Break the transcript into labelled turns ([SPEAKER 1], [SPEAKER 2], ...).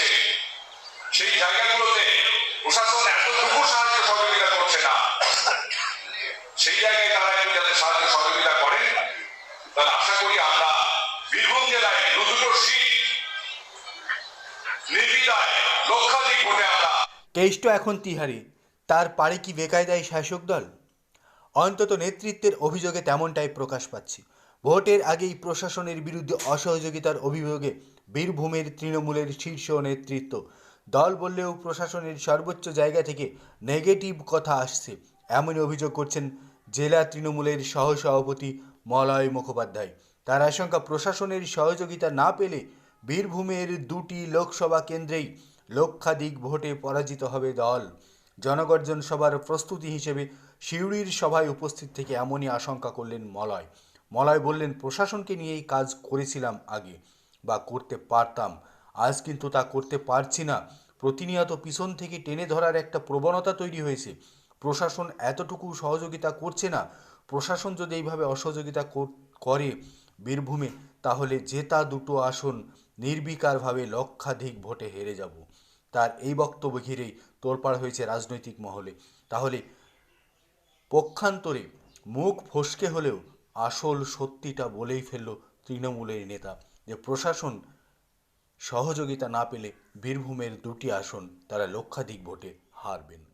[SPEAKER 1] যাচ্ছে সেই জায়গাগুলোতে প্রশাসন এতটুকু সাহায্য সহযোগিতা করছে না। সেই জায়গায় তারা একটু যাতে সাহায্য সহযোগিতা করেন, তাহলে আশা করি আমরা বীরভূম জেলায় দুটো সিট নির্বিধায় লক্ষাধিক ভোটে আমরা
[SPEAKER 2] কেষ্ট এখন তিহারি। তার পারে কি বেকায়দায় শাসক দল? অন্তত নেতৃত্বের অভিযোগে তেমনটাই প্রকাশ পাচ্ছে। ভোটের আগেই প্রশাসনের বিরুদ্ধে অসহযোগিতার অভিযোগে বীরভূমের তৃণমূলের শীর্ষ নেতৃত্ব। দল বললেও প্রশাসনের সর্বোচ্চ জায়গা থেকে নেগেটিভ কথা আসছে, এমনই অভিযোগ করছেন জেলা তৃণমূলের সহসভাপতি মলয় মুখোপাধ্যায়। তার আশঙ্কা, প্রশাসনের সহযোগিতা না পেলে বীরভূমের দুটি লোকসভা কেন্দ্রেই লক্ষাধিক ভোটে পরাজিত হবে দল। জনগর্জন সভার প্রস্তুতি হিসেবে সিউড়ির সভায় উপস্থিত থেকে এমনই আশঙ্কা করলেন মলয়। মলয় বললেন, প্রশাসনকে নিয়েই কাজ করেছিলাম আগে বা করতে পারতাম। আজ কিন্তু তা করতে পারছি না। প্রতিনিয়ত পিছন থেকে টেনে ধরার একটা প্রবণতা তৈরি হয়েছে। প্রশাসন এতটুকু সহযোগিতা করছে না। প্রশাসন যদি এইভাবে অসহযোগিতা কর- বীরভূমে, তাহলে জেতা দুটো আসন নির্বিকারভাবে লক্ষাধিক ভোটে হেরে যাব। তার এই বক্তব্য ঘিরেই তোলপাড় হয়েছে রাজনৈতিক মহলে। তাহলে পক্ষান্তরে মুখ ফসকে হলেও আসল সত্যিটা বলেই ফেলল তৃণমূলের নেতা যে প্রশাসন সহযোগিতা না পেলে বীরভূমের দুটি আসন তারা লক্ষাধিক ভোটে হারবেন।